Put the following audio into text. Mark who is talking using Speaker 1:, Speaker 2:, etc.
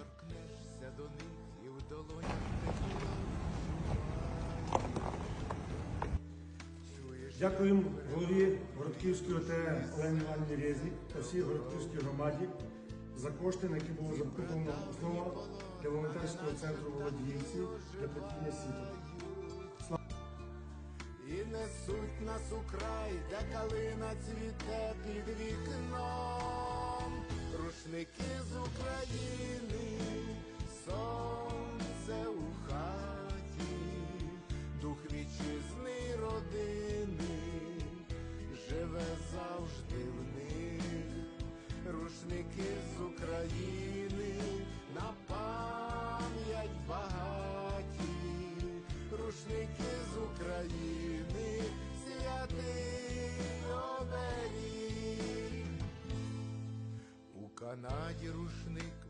Speaker 1: доторкнешся до них і в долонях.
Speaker 2: Дякуємо голові Городківської ОТГ Олені Іванівні Резнік та всій Городківській громаді за кошти, на які було закуплено основа для волонтерського центру Володіївці для плетіння сіток.
Speaker 1: І несуть нас у край, де калина цвіте під вікном, рушники з України, живе завжди в них, рушники з України на пам'ять багаті рушники з України, святий оберіг. У Канаді рушник